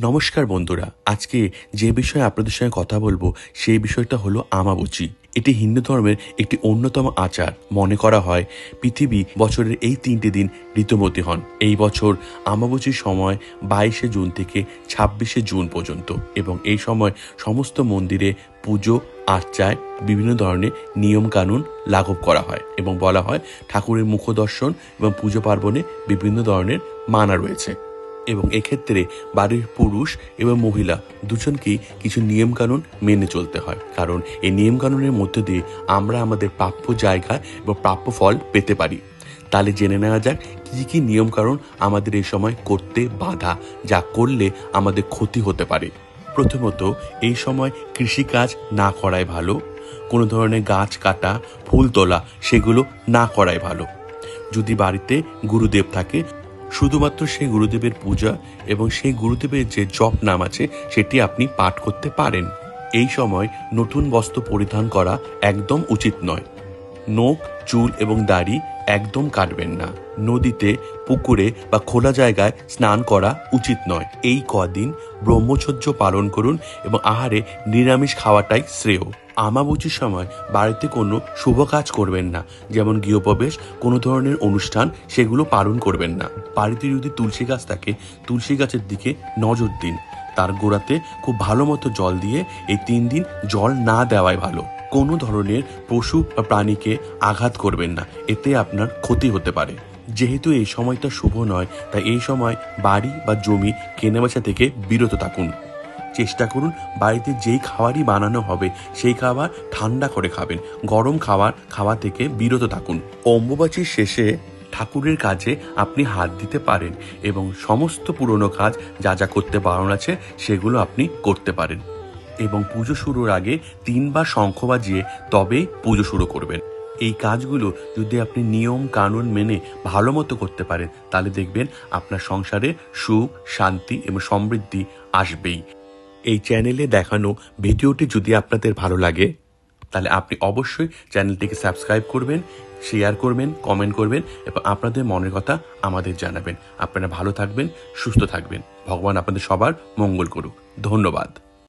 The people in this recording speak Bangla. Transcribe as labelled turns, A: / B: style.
A: নমস্কার বন্ধুরা, আজকে যে বিষয়ে আপনাদের সঙ্গে কথা বলব, সেই বিষয়টা হলো আমাবুচি। এটি হিন্দু ধর্মের একটি অন্যতম আচার। মনে করা হয়, পৃথিবী বছরের এই তিনটি দিন ঋতুমতী হন। এই বছর আমাবুচির সময় বাইশে জুন থেকে ছাব্বিশে জুন পর্যন্ত এবং এই সময় সমস্ত মন্দিরে পুজো, আর্চায়, বিভিন্ন ধরনের নিয়ম কানুন লাঘব করা হয় এবং বলা হয় ঠাকুরের মুখদর্শন এবং পুজো পার্বণে বিভিন্ন ধরনের মানা রয়েছে। এবং এক্ষেত্রে বাড়ির পুরুষ এবং মহিলা দুজনকেই কিছু নিয়মকানুন মেনে চলতে হয়। কারণ এই নিয়মকানুনের মধ্যে দিয়ে আমরা আমাদের প্রাপ্য জায়গা এবং প্রাপ্য ফল পেতে পারি। তাহলে জেনে নেওয়া যাক, কী কী নিয়মকানুন আমাদের এই সময় করতে বাধা, যা করলে আমাদের ক্ষতি হতে পারে। প্রথমত, এই সময় কৃষিকাজ না করাই ভালো। কোনো ধরনের গাছ কাটা, ফুল তোলা, সেগুলো না করাই ভালো। যদি বাড়িতে গুরুদেব থাকে শুধুমাত্র সেই গুরুদেবের পূজা এবং সেই গুরুদেবের যে জপ নাম আছে, সেটি আপনি পাঠ করতে পারেন। এই সময় নতুন বস্ত্র পরিধান করা একদম উচিত নয়। নখ, চুল এবং দাড়ি একদম কাটবেন না। নদীতে, পুকুরে বা খোলা জায়গায় স্নান করা উচিত নয়। এই কদিন ব্রহ্মচর্য পালন করুন এবং আহারে নিরামিষ খাওয়াটাই শ্রেয়। আমাবুচির সময় বাড়িতে কোনো শুভ কাজ করবেন না, যেমন গৃহপ্রবেশ, কোনো ধরনের অনুষ্ঠান, সেগুলো পালন করবেন না। বাড়িতে যদি তুলসী গাছ থাকে, তুলসী গাছের দিকে নজর দিন। তার গোড়াতে খুব ভালো মতো জল দিয়ে এই তিন দিন জল না দেওয়াই ভালো। কোনো ধরনের পশু বা প্রাণীকে আঘাত করবেন না। এতে আপনার ক্ষতি হতে পারে। যেহেতু এই সময়টা শুভ নয়, তাই এই সময় বাড়ি বা জমি কেনাবেচা থেকে বিরত থাকুন। চেষ্টা করুন বাড়িতে যেই খাবারই বানানো হবে, সেই খাবার ঠান্ডা করে খাবেন। গরম খাবার, খাওয়া থেকে বিরত থাকুন। অম্বুবাচীর শেষে ঠাকুরের কাজে আপনি হাত দিতে পারেন এবং সমস্ত পুরনো কাজ যা যা করতে বারণ আছে, সেগুলো আপনি করতে পারেন। এবং পুজো শুরুর আগে তিনবার শঙ্খ বাজিয়ে তবেই পুজো শুরু করবেন। এই কাজগুলো যদি আপনি নিয়ম, কানুন মেনে ভালো মতো করতে পারেন, তাহলে দেখবেন আপনার সংসারে সুখ, শান্তি এবং সমৃদ্ধি আসবেই। এই চ্যানেলে দেখানো ভিডিওটি যদি আপনাদের ভালো লাগে, তাহলে আপনি অবশ্যই চ্যানেলটিকে সাবস্ক্রাইব করবেন, শেয়ার করবেন, কমেন্ট করবেন এবং আপনাদের মনের কথা আমাদের জানাবেন। আপনারা ভালো থাকবেন, সুস্থ থাকবেন। ভগবান আপনাদের সবার মঙ্গল করুক। ধন্যবাদ।